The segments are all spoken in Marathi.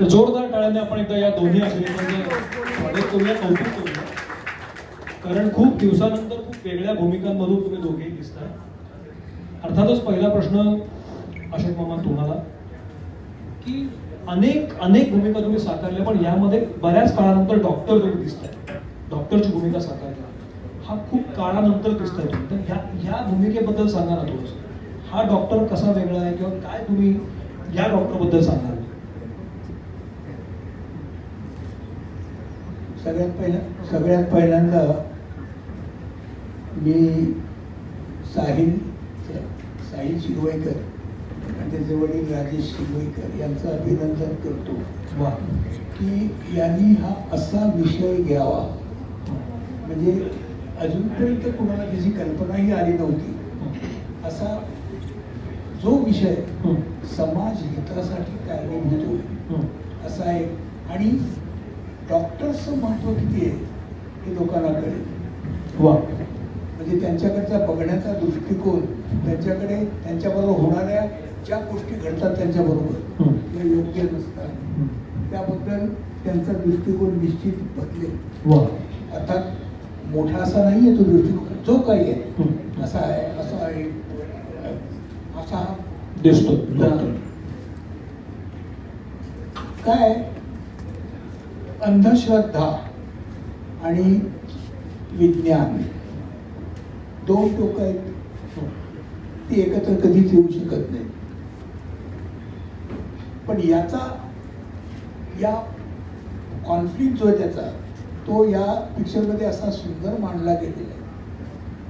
तर जोरदार टाळ्याने आपण एकदा या दोन्ही अभिनेत्यांचं स्वागत करूया कौतुक करूया. कारण खूप दिवसानंतर खूप वेगळ्या भूमिकांमधून तुम्ही दोघेही दिसताय. अर्थातच पहिला प्रश्न अशोक मामा तुम्हाला की अनेक अनेक भूमिका तुम्ही साकारल्या पण यामध्ये बऱ्याच काळानंतर डॉक्टर तुम्ही दिसताय. डॉक्टरची भूमिका साकारल्या हा खूप काळानंतर दिसताय तुम्ही. तर ह्या ह्या भूमिकेबद्दल सांगा ना थोडंसं. हा डॉक्टर कसा वेगळा आहे किंवा काय तुम्ही या डॉक्टरबद्दल सांगाल? सगळ्यात पहिल्या सगळ्यात पहिल्यांदा मी साहिल साहिल शिरवाईकर आणि त्याचे वडील राजेश शिरवाईकर यांचं अभिनंदन करतो वा की यांनी हा असा विषय घ्यावा म्हणजे अजूनपर्यंत कुणाला त्याची कल्पनाही आली नव्हती असा जो विषय. समाज हितासाठी कारणीभूत होईल. असं आहे आणि डॉक्टर्सचं महत्त्व किती आहे हे लोकांना कळेल. वा. म्हणजे त्यांच्याकडचा बघण्याचा दृष्टिकोन त्यांच्याकडे त्यांच्याबरोबर होणाऱ्या ज्या गोष्टी घडतात त्यांच्याबरोबर. त्या योग्य नसतात. त्याबद्दल त्यांचा दृष्टिकोन निश्चित बदलेल. वा. अर्थात मोठा असा नाही आहे तो दृष्टिकोन जो काही आहे. असा आहे असा आहे असा. दिसतो काय? अंधश्रद्धा आणि विज्ञान. दोन लोक आहेत. ती एकत्र कधीच येऊ शकत नाही पण याचा या कॉन्फ्लिक्ट जो आहे त्याचा तो या पिक्चरमध्ये असा सुंदर मांडला गेलेला आहे.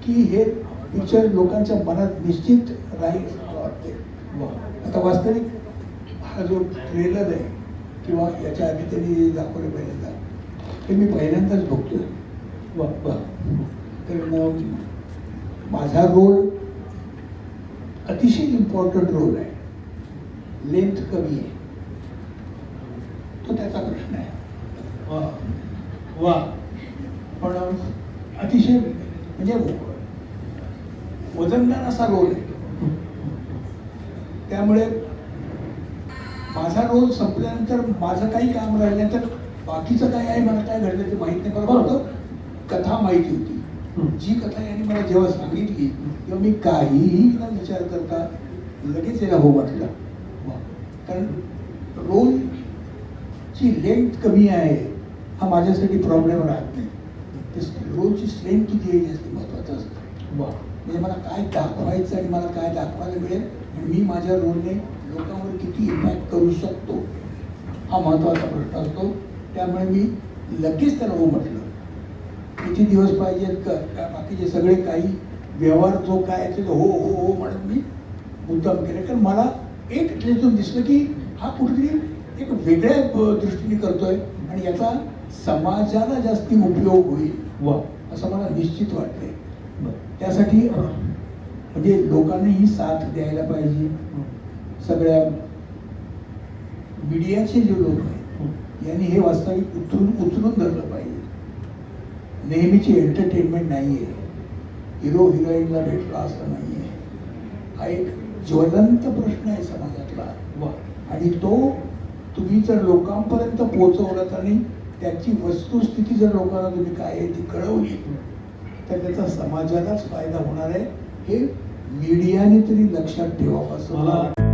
की हे पिक्चर लोकांच्या मनात निश्चित राहील असं मला वाटते वा आता वास्तविक हा जो ट्रेलर आहे किंवा याच्या आधी त्यांनी दाखवलं पहिल्यांदा. ते मी पहिल्यांदाच बघतोय. वा वा. तर मग माझा रोल अतिशय इम्पॉर्टंट रोल आहे. लेंथ कमी आहे. तो त्याचा प्रश्न आहे. वा वा. पण अतिशय म्हणजे वजनदार असा रोल आहे. त्यामुळे माझा रोल संपल्यानंतर माझं काही काम राहिलं तर बाकीचं काय आहे मला काय घडलं ते माहीत नाही. बरोबर होतं कथा माहिती होती. जी कथा यांनी मला जेव्हा सांगितली तेव्हा मी काहीही न विचार करता लगेच याला हो म्हटलं कारण रोलची लेंथ कमी आहे हा माझ्यासाठी प्रॉब्लेम राहत नाही. रोलची स्ट्रेंथ किती आहे जास्त महत्त्वाचं असतं. वा. म्हणजे मला काय दाखवायचं आणि मला काय दाखवायला मिळेल आणि मी माझ्या रोलने लोकांवर किती इम्पॅक्ट करू शकतो हा महत्त्वाचा प्रश्न असतो. त्यामुळे मी लगेच त्याला हो म्हटलं. किती दिवस पाहिजेत बाकीचे सगळे काही व्यवहार जो काय आहे ते हो हो हो म्हणत मी मुद्दाम केले. कारण मला एक त्याच्यातून दिसलं की हा कुठेतरी एक वेगळ्या दृष्टीने करतोय आणि याचा समाजाला जास्ती उपयोग होईल. वा. असं मला निश्चित वाटतंय. त्यासाठी म्हणजे लोकांनीही साथ द्यायला पाहिजे. सगळ्या मीडियाचे जे लोक आहेत यांनी हे वास्तविक उतरून उचलून धरलं पाहिजे. नेहमीची एंटरटेनमेंट नाही आहे हिरो हिरोईनला भेटला असं नाही आहे हा एक ज्वलंत प्रश्न आहे समाजातला. आणि तो तुम्ही जर लोकांपर्यंत पोहोचवलात आणि त्याची वस्तुस्थिती जर लोकांना तुम्ही काय आहे ती कळवली तर त्याचा समाजालाच फायदा होणार आहे हे मीडियाने तरी लक्षात ठेवावं असं मला